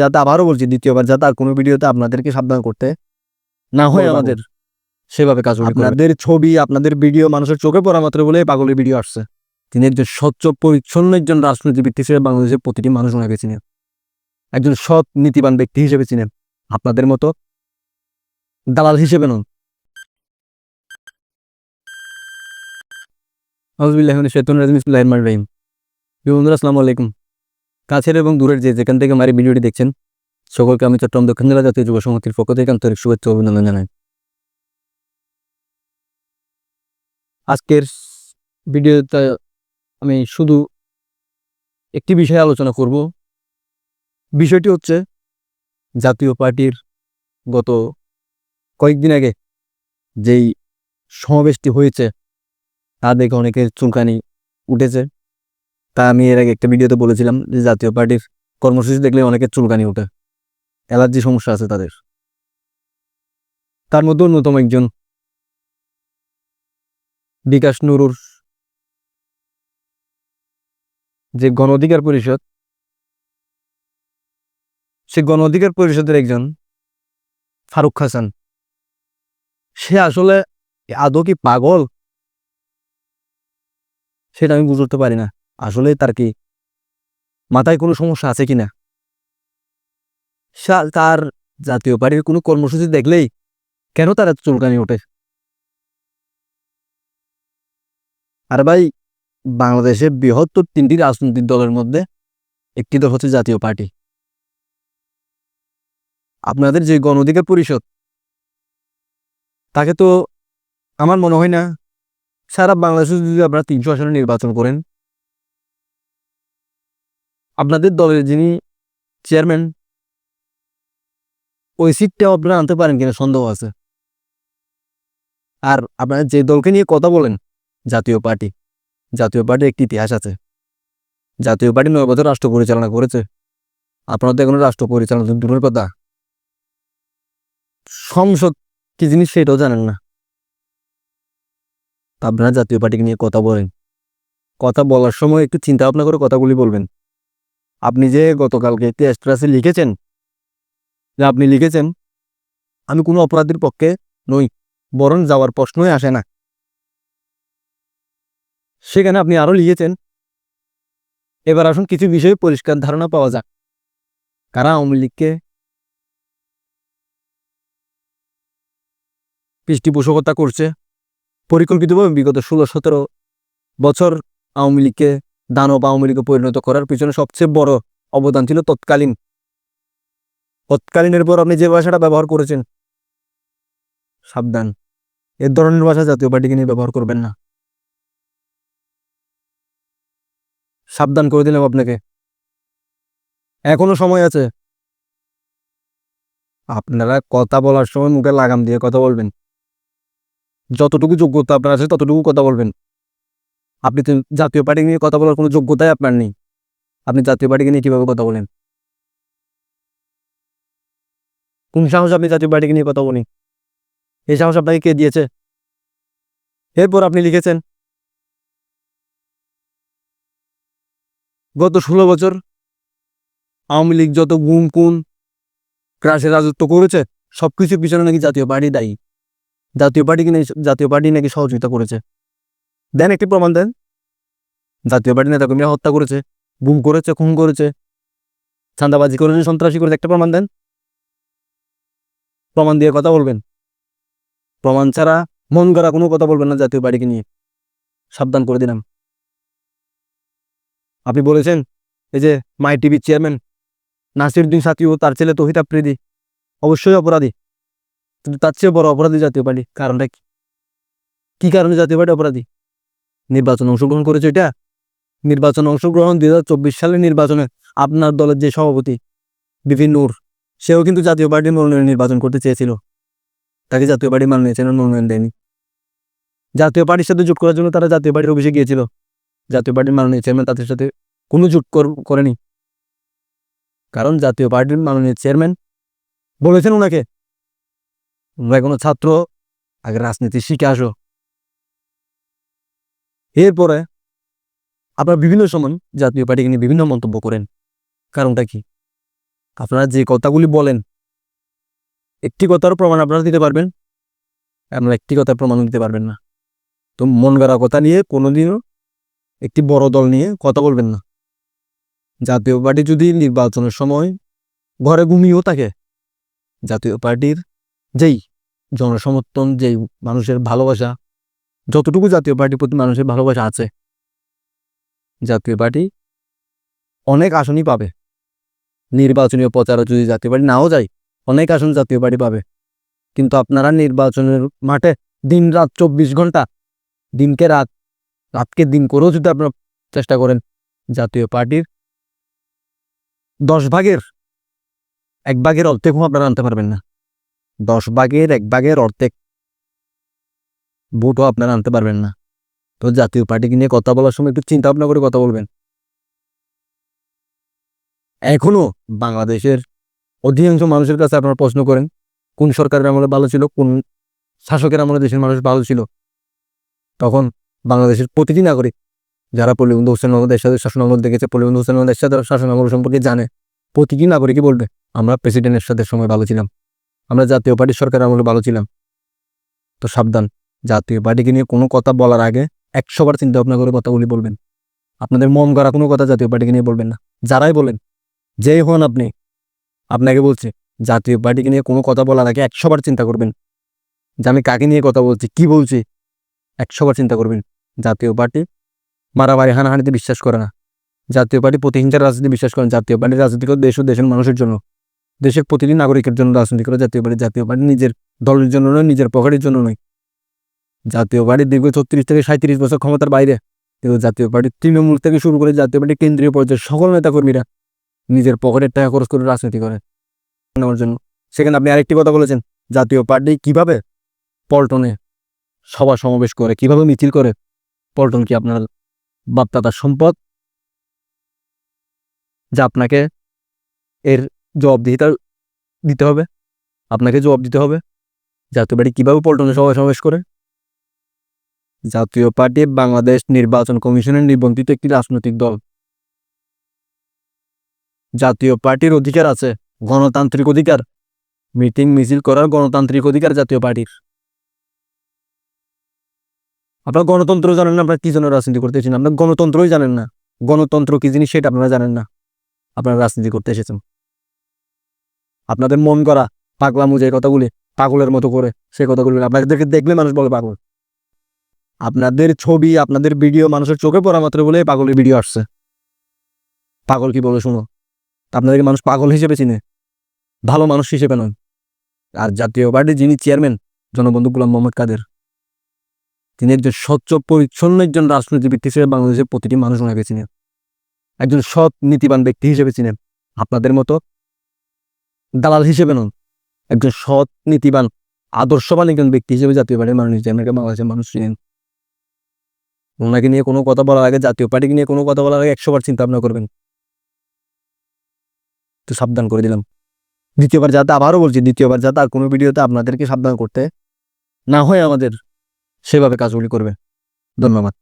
যাতে আবারও বলছি দ্বিতীয়বার যাতে আর কোনো ভিডিওতে আপনাদেরকে সাবধান করতে না হয় আমাদের সেভাবে কাজ আপনাদের ছবি আপনাদের ভিডিও মানুষের চোখে পড়া মাত্র বলে পাগলের ভিডিও আসছে। তিনি একজন স্বচ্ছ পরিচ্ছন্ন একজন রাজনীতিবিদ হিসেবে বাংলাদেশের প্রতিটি মানুষ ওনাকে চিনেন একজন সৎ নীতিবান ব্যক্তি হিসেবে চিনেন আপনাদের মতো দালাল হিসেবে নন। আউজবিল্লাহ শেতুন রাজিম। ইসলাম রহিম। বন্ধুরা আসসালামু আলাইকুম। কাছের এবং দূরের যে যেখান থেকে আমার ভিডিওটি দেখছেন, সকলকে আমি চট্টগ্রাম দক্ষিণ জেলা জাতীয় যুব সমিতির পক্ষ থেকে আন্তরিক শুভেচ্ছা অভিনন্দন জানাই। আজকের ভিডিওতে আমি শুধু একটি বিষয়ে আলোচনা করব। বিষয়টি হচ্ছে জাতীয় পার্টির গত কয়েকদিন আগে যেই সমাবেশটি হয়েছে, তা দেখে অনেকের চুলকানি উঠেছে। তা আমি এর আগে একটা ভিডিওতে বলেছিলাম যে জাতীয় পার্টির কর্মসূচি দেখলে অনেকের চুলকানি ওঠে। অ্যালার্জি সমস্যা আছে তাদের। তার মধ্যে অন্যতম একজন বিকাশ নুরুর যে গণ অধিকার পরিষদ, সে গণ অধিকার পরিষদের একজন ফারুক হাসান। সে আসলে আদৌ কি পাগল? সেটা আমি বুঝতে পারি না। আসলে তার কি মাথায় কোনো সমস্যা আছে কিনা সা- তার জাতীয় পার্টির কোনো কর্মসূচি দেখলেই কেন তার চুলকানি ওঠে? আর ভাই, বাংলাদেশে বৃহত্তর তিনটি রাজনৈতিক দলের মধ্যে একটি দল হচ্ছে জাতীয় পার্টি। আপনাদের যে গণ অধিকার পরিষদ, তাকে তো আমার মনে হয় না সারা বাংলাদেশে যদি আপনারা তিনশো আসনে নির্বাচন করেন আপনাদের দলের যিনি চেয়ারম্যান ওই সিটটাও আপনারা আনতে পারেন কিনা সন্দেহ আছে। আর আপনারা যে দলকে নিয়ে কথা বলেন, জাতীয় পার্টি, জাতীয় পার্টির একটি ইতিহাস আছে। জাতীয় পার্টি নয় বছর রাষ্ট্র পরিচালনা করেছে। আপনারা তো এখনও রাষ্ট্র পরিচালনা দূরের কথা। সংসদ কি জিনিস সেটাও জানেন না। আপনারা জাতীয় পার্টিকে নিয়ে কথা বলেন। কথা বলার সময় একটু চিন্তা ভাবনা করে কথাগুলি বলবেন। আপনি যে গতকালকে টেস্ট ক্লাসে লিখেছেন, যে আপনি লিখেছেন, আমি কোনো অপরাধীর পক্ষে নই, বরং যাওয়ার প্রশ্নই আসে না। সেখানে আপনি আরও লিখেছেন, এবার আসুন কিছু বিষয়ে পরিষ্কার ধারণা পাওয়া যাক। কারা আওয়ামী লীগকে পৃষ্ঠপোষকতা করছে? পরিকল্পিতভাবে বিগত ষোলো সতেরো বছর আওয়ামী লীগকে দানব আওয়ামী লীগে পরিণত করার পিছনে সবচেয়ে বড় অবদান ছিল তৎকালীন। তৎকালীনের পর আপনি যে ভাষাটা ব্যবহার করেছেন, সাবধান। এ ধরনের ভাষা জাতীয় পার্টিকে নিয়ে ব্যবহার করবেন না। সাবধান করে দিলাম আপনাকে। এখনও সময় আছে। আপনারা কথা বলার সময় মুখে লাগাম দিয়ে কথা বলবেন। যতটুকু যোগ্যতা আপনার আছে, ততটুকু কথা বলবেন। আপনি তো জাতীয় পার্টি নিয়ে কথা বলার কোনো যোগ্যতাই আপনার নেই। আপনি জাতীয় পার্টিকে নিয়ে কীভাবে কথা বলেন? কোন সাহস আপনি জাতীয় পার্টিকে নিয়ে কথা বলেন? এই সাহস আপনাকে কে দিয়েছে? এরপর আপনি লিখেছেন, গত ষোলো বছর আওয়ামী লীগ যত গুম কুন ক্রাসে রাজত্ব করেছে সব কিছুর পিছনে নাকি জাতীয় পার্টি দায়ী। জাতীয় পার্টিকে নিয়ে, জাতীয় পার্টি নাকি সহযোগিতা করেছে। দেন একটি প্রমাণ দেন। জাতীয় পার্টি নেতাকর্মীরা হত্যা করেছে, গুম করেছে, খুন করেছে, চাঁদাবাজি করেছে, সন্ত্রাসী করেছে, একটা প্রমাণ দেন। প্রমাণ দিয়ে কথা বলবেন। প্রমাণ ছাড়া মন করা কোনো কথা বলবেন না জাতীয় পার্টিকে নিয়ে। সাবধান করে দিলাম। আপনি বলেছেন, এই যে মাই টিভির চেয়ারম্যান নাসিরুদ্দিন সাথী তার ছেলে তহিত আফ্রিদি অবশ্যই অপরাধী। কিন্তু তার চেয়ে বড় অপরাধী জাতীয় পার্টি। কারণটা কি কারণে জাতীয় পার্টি অপরাধী? নির্বাচনে অংশগ্রহণ করেছে এটা? নির্বাচনে অংশগ্রহণ দুই হাজার চব্বিশ সালের নির্বাচনে আপনার দলের যে সভাপতি বিপিন নূর, সেও কিন্তু জাতীয় পার্টির মনোনয়ন নির্বাচন করতে চেয়েছিল। তাকে জাতীয় পার্টি মনোনয়ন চেন মনোনয়ন দেয়নি। জাতীয় পার্টির সাথে জোট করার জন্য তারা জাতীয় পার্টির অফিসে গিয়েছিল। জাতীয় পার্টির মাননীয় চেয়ারম্যান তাদের সাথে কোনো জোট কর- করেনি। কারণ জাতীয় পার্টির মাননীয় চেয়ারম্যান বলেছেন ওনাকে, তোমরা কোনো ছাত্র, আগে রাজনীতি শিখে আসো। এরপরে আপনারা বিভিন্ন সময় জাতীয় পার্টিকে নিয়ে বিভিন্ন মন্তব্য করেন। কারণটা কি? আপনারা যে কথাগুলি বলেন, একটি কথার প্রমাণ আপনারা দিতে পারবেন, আপনারা একটি কথার প্রমাণ দিতে পারবেন না। তো মন গড়া কথা নিয়ে কোনোদিনও একটি বড় দল নিয়ে কথা বলবেন না। জাতীয় পার্টি যদি নির্বাচনের সময় ঘরে ঘুমিয়েও থাকে, জাতীয় পার্টির যেই জনসমর্থন, যেই মানুষের ভালোবাসা যতটুকু জাতীয় পার্টির প্রতি মানুষের ভালোবাসা আছে, জাতীয় পার্টি অনেক আসনই পাবে। নির্বাচনীয় প্রচারও যদি জাতীয় পার্টি নাও যায়, অনেক আসন জাতীয় পার্টি পাবে। কিন্তু আপনারা নির্বাচনের মাঠে দিন রাত চব্বিশ ঘণ্টা, দিনকে রাত, রাতকে দিন করেও যদি আপনারা চেষ্টা করেন, জাতীয় পার্টির দশ ভাগের এক ভাগের অর্ধেকও আপনারা আনতে পারবেন না। দশ ভাগের এক ভাগের অর্ধেক ভোটও আপনারা আনতে পারবেন না। তো জাতীয় পার্টিকে নিয়ে কথা বলার সময় একটু চিন্তা ভাবনা করে কথা বলবেন। এখনও বাংলাদেশের অধিকাংশ মানুষের কাছে আপনারা প্রশ্ন করেন, কোন সরকারের আমলে ভালো ছিল, কোন শাসকের আমলে দেশের মানুষ ভালো ছিল। তখন বাংলাদেশের প্রতিটি নাগরিক, যারা পল্লীবন্ধু হোসেন মোহাম্মদ এরশাদের শাসন আমল দেখেছে, পল্লীবন্ধু হোসেন মোহাম্মদ এরশাদের শাসন আমল সম্পর্কে জানে, প্রতিটি নাগরিকই বলবে, আমরা প্রেসিডেন্ট এরশাদের সময় ভালো ছিলাম। আমরা জাতীয় পার্টির সরকার আমলে ভালো ছিলাম। তো সাবধান। জাতীয় পার্টিকে নিয়ে কোনো কথা বলার আগে একশোবার চিন্তা ভাবনা করে কথাগুলি বলবেন। আপনাদের মন করা কোনো কথা জাতীয় পার্টিকে নিয়ে বলবেন না। যারাই বলেন, যেই হন আপনি, আপনাকে বলছি, জাতীয় পার্টিকে নিয়ে কোনো কথা বলার আগে একশোবার চিন্তা করবেন। যে আমি কাকে নিয়ে কথা বলছি, কি বলছি, একশোবার চিন্তা করবেন। জাতীয় পার্টি মারামারি, হানাহানিতে বিশ্বাস করে না। জাতীয় পার্টি প্রতিহিংসার রাজনীতি বিশ্বাস করেন জাতীয় পার্টি রাজনীতি করে দেশ ও দেশের মানুষের জন্য। দেশের প্রতিটি নাগরিকের জন্য রাজনীতি করে। জাতীয় পার্টি জাতীয় পার্টি নিজের দলের জন্য নয়, নিজের পকেটের জন্য নয়। জাতীয় পার্টি দীর্ঘ ছত্রিশ থেকে সাঁত্রিশ বছর ক্ষমতার বাইরে। কিন্তু জাতীয় পার্টি তৃণমূল থেকে শুরু করে জাতীয় পার্টি কেন্দ্রীয় পর্যায়ের সকল নেতাকর্মীরা নিজের পকেটের টাকা খরচ করে রাজনীতি করে নেওয়ার জন্য। সেখানে আপনি আরেকটি কথা বলেছেন, জাতীয় পার্টি কীভাবে পল্টনে সভা সমাবেশ করে, কীভাবে মিছিল করে, পল্টন কি আপনার বাপদাদার সম্পদ? যা আপনাকে এর জবাবদিহিতা দিতে হবে, আপনাকে জবাব দিতে হবে। জাতীয় পার্টি কীভাবে পল্টনে সভা সমাবেশ করে? জাতীয় পার্টি বাংলাদেশ নির্বাচন কমিশনের নিবন্ধিত একটি রাজনৈতিক দল। জাতীয় পার্টির অধিকার আছে, গণতান্ত্রিক অধিকার। মিটিং মিছিল করার গণতান্ত্রিক অধিকার জাতীয় পার্টির। আপনার গণতন্ত্র জানেন না, আপনার কি জন্য রাজনীতি করতে এসেছেন? আপনার গণতন্ত্রই জানেন না। গণতন্ত্র কি জিনিস সেটা আপনারা জানেন না। আপনারা রাজনীতি করতে এসেছেন। আপনাদের মন করা পাগলা মুজে কথাগুলি, পাগলের মতো করে সেই কথাগুলি আপনাদেরকে দেখলে মানুষ বলে পাগল। আপনাদের ছবি, আপনাদের ভিডিও মানুষের চোখে পড়া মাত্র বলে পাগলের ভিডিও আসছে। পাগল কি বলে শুনো? আপনাদেরকে মানুষ পাগল হিসেবে চিনে। ভালো মানুষ হিসেবে নয়। আর জাতীয় পার্টির যিনি চেয়ারম্যান, জনবন্ধু গুলাম মোহাম্মদ কাদের, তিনি একজন স্বচ্ছ, পরিচ্ছন্ন একজন রাজনীতিবিদ হিসেবে বাংলাদেশের প্রতিটি মানুষ ওনাকে চিনেন একজন সৎ, নীতিবান ব্যক্তি হিসেবে চিনেন আপনাদের মতো দালাল হিসেবে নন একজন সৎ, নীতিবান, আদর্শবান একজন ব্যক্তি হিসেবে জাতীয় পার্টির মানুষ চেয়ারম্যানকে বাংলাদেশের মানুষ চিনেন। ওনাকে নিয়ে কোনো কথা বলার আগে, জাতীয় পার্টিকে নিয়ে কোনো কথা বলার আগে একশোবার চিন্তা ভাবনা করবেন। তো সাবধান করে দিলাম। দ্বিতীয়বার যাতে আবারও বলছি, দ্বিতীয়বার যাতে আর কোনো ভিডিওতে আপনাদেরকে সাবধান করতে না হয় আমাদের সেভাবে কাজগুলি করবে। ধন্যবাদ।